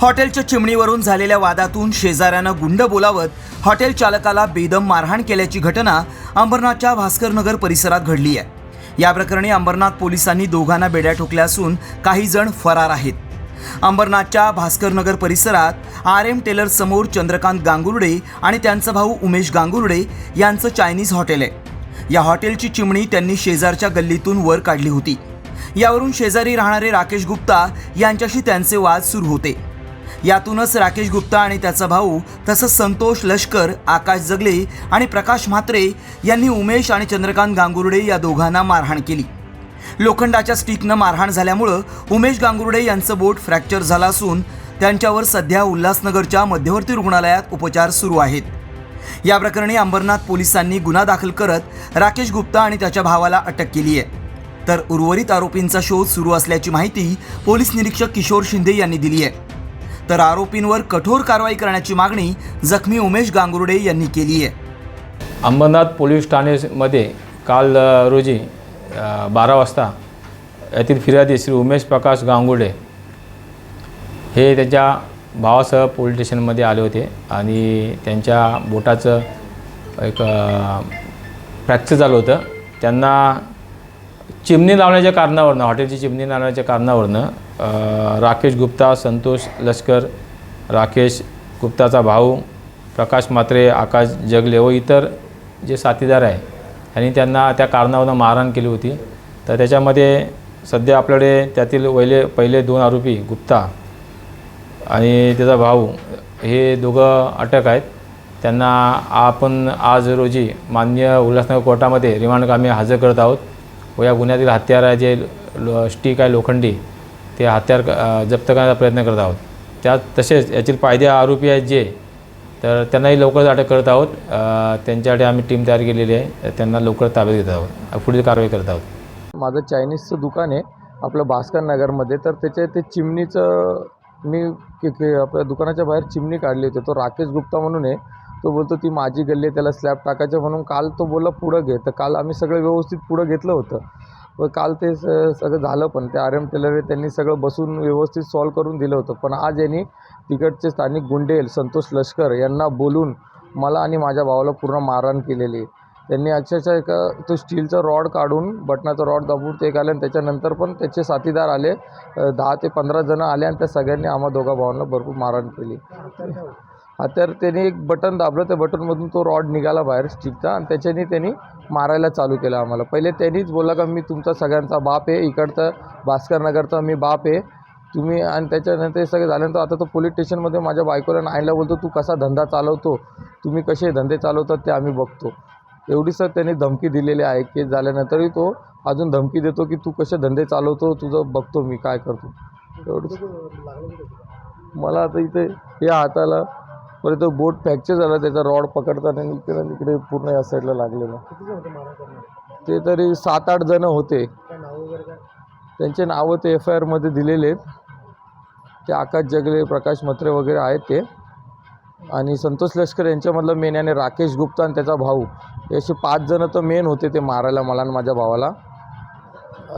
हॉटेलच्या चिमणीवरून झालेल्या वादातून शेजाऱ्यानं गुंड बोलावत हॉटेल चालकाला बेदम मारहाण केल्याची घटना अंबरनाथच्या भास्करनगर परिसरात घडली आहे. या प्रकरणी अंबरनाथ पोलिसांनी दोघांना बेड्या ठोकल्या असून काही जण फरार आहेत. अंबरनाथच्या भास्करनगर परिसरात आर एम टेलर समोर चंद्रकांत गांगुर्डे आणि त्यांचा भाऊ उमेश गांगुर्डे यांचं चायनीज हॉटेल आहे. या हॉटेलची चिमणी त्यांनी शेजारच्या गल्लीतून वर काढली होती. यावरून शेजारी राहणारे राकेश गुप्ता यांच्याशी त्यांचे वाद सुरू होते. यातूनच राकेश गुप्ता आणि त्याचा भाऊ तसंच संतोष लष्कर आकाश जगले आणि प्रकाश म्हात्रे यांनी उमेश आणि चंद्रकांत गांगुर्डे या दोघांना मारहाण केली. लोखंडाच्या स्टिकनं मारहाण झाल्यामुळं उमेश गांगुर्डे यांचं बोट फ्रॅक्चर झालं असून त्यांच्यावर सध्या उल्हासनगरच्या मध्यवर्ती रुग्णालयात उपचार सुरू आहेत. या प्रकरणी अंबरनाथ पोलिसांनी गुन्हा दाखल करत राकेश गुप्ता आणि त्याच्या भावाला अटक केली आहे. तर उर्वरित आरोपींचा शोध सुरू असल्याची माहिती पोलीस निरीक्षक किशोर शिंदे यांनी दिली आहे. तर आरोपींवर कठोर कारवाई करण्याची मागणी जखमी उमेश गांगुर्डे यांनी केली आहे. अंबरनाथ पोलीस ठाणेमध्ये काल रोजी बारा वाजता येथील फिर्यादी श्री उमेश प्रकाश गांगुर्डे हे त्यांच्या भावासह पोलीस स्टेशनमध्ये आले होते आणि त्यांच्या बोटाचं एक फ्रॅक्चर झालं होतं. त्यांना चिमणी लावण्याच्या कारणावरनं हॉटेलची चिमणी लावण्याच्या कारणावरनं राकेश गुप्ता संतोष लष्कर राकेश गुप्ताचा भाऊ प्रकाश मात्रे आकाश जगले व इतर जे साथीदार आहे त्यांनी त्यांना त्या कारणावरनं मारहाण केली होती. तर त्याच्यामध्ये सध्या आपल्याकडे त्यातील पहिले पहिले दोन आरोपी गुप्ता आणि त्याचा भाऊ हे दोघं अटक आहेत. त्यांना आपण आज रोजी मान्य उल्हासनगर कोर्टामध्ये रिमांडकामी हजर करत आहोत. व या गुन्ह्यातील हत्यार आहे जे लो स्टिक आहे लोखंडी ते हत्यार जप्त करण्याचा प्रयत्न करत आहोत. त्यात तसेच यातील पायदे आरोपी आहेत जे तर त्यांनाही लवकरच अटक करत आहोत. त्यांच्यासाठी आम्ही टीम तयार केलेली आहे. त्यांना लवकर ताब्यात घेत आहोत. पुढील कारवाई करत आहोत. माझं चायनीजचं दुकान आहे आपलं भास्कर नगरमध्ये. तर त्याच्या ते चिमणीचं मी के आपल्या दुकानाच्या बाहेर चिमणी काढली होती. तो राकेश गुप्ता म्हणून आहे. तो बोलतो ती माझी गल्ली आहे त्याला स्लॅब टाकायचं. म्हणून काल तो बोलला पुढं घे. तर काल आम्ही सगळं व्यवस्थित पुढं घेतलं होतं. व काल ते स सगळं झालं पण. ते आर एम टेलर त्यांनी सगळं बसून व्यवस्थित सॉल्व करून दिलं होतं. पण आज यांनी तिकडचे स्थानिक गुंडेल संतोष लष्कर यांना बोलून मला आणि माझ्या भावाला पूर्ण मारहाण केलेली आहे. त्यांनी अक्षरशः एका तो स्टीलचा रॉड काढून बटनाचा रॉड दाबून ते एक आले आणि त्याच्यानंतर पण त्याचे साथीदार आले. दहा ते पंधरा जणं आले आणि त्या सगळ्यांनी आम्हा दोघा भावांना भरपूर मारहाण केली. तर त्यांनी एक बटन दाबलं. त्या बटनमधून तो रॉड निघाला बाहेर स्टिकचा आणि त्याच्याने त्यांनी मारायला चालू केलं आम्हाला. पहिले त्यांनीच बोलला का मी तुमचा सगळ्यांचा बाप आहे. इकडचा भास्कर नगरचा मी बाप आहे. तुम्ही आणि त्याच्यानंतर हे सगळं झाल्यानंतर आता तो पोलीस स्टेशनमध्ये माझ्या बायकोला नाईला बोलतो तू कसा धंदा चालवतो? तुम्ही कसे धंदे चालवतात ते आम्ही बघतो. एवढी सर त्यांनी धमकी दिलेली आहे केस झाल्यानंतरही तो अजून धमकी देतो की तू कसे धंदे चालवतो? तुझं बघतो मी काय करतो. एवढंच मला आता इथे या हाताला परत तो बोट फ्रॅक्चर झाला त्याचा रॉड पकडताना इकडे इकडे पूर्ण या साईडला लागलेलं. ते तरी सात आठ जणं होते. त्यांचे नावं ते एफ आय आरमध्ये दिलेले आहेत. ते आकाश जगले प्रकाश म्हात्रे वगैरे आहेत ते. आणि संतोष लष्कर यांच्यामधलं मेन आणि राकेश गुप्ता आणि त्याचा भाऊ. हे असे पाच जणं तर मेन होते ते मारायला मला आणि माझ्या भावाला.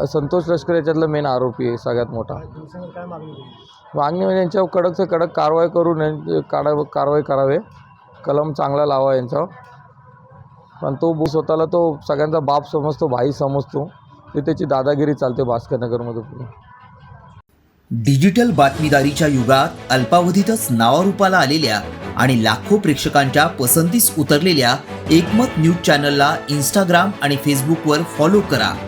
संतोष लष्कर याच्यातलं मेन आरोपी आहे सगळ्यात मोठा. मागणी म्हणजे यांच्यावर कडक से कडक कारवाई करून काढा कारवाई करावे. कलम चांगला लावा यांच्यावर. पण तो बो- स्वतःला तो सगळ्यांचा बाप समजतो भाई समजतो. ते त्याची दादागिरी चालते भास्करनगरमध्ये पुढे डिजिटल बातमीदारीच्या युगात अल्पावधीतच नावारूपाला आलेल्या आणि लाखो प्रेक्षकांच्या पसंतीस उतरलेल्या एकमत न्यूज चॅनलला इंस्टाग्राम आणि फेसबुकवर फॉलो करा.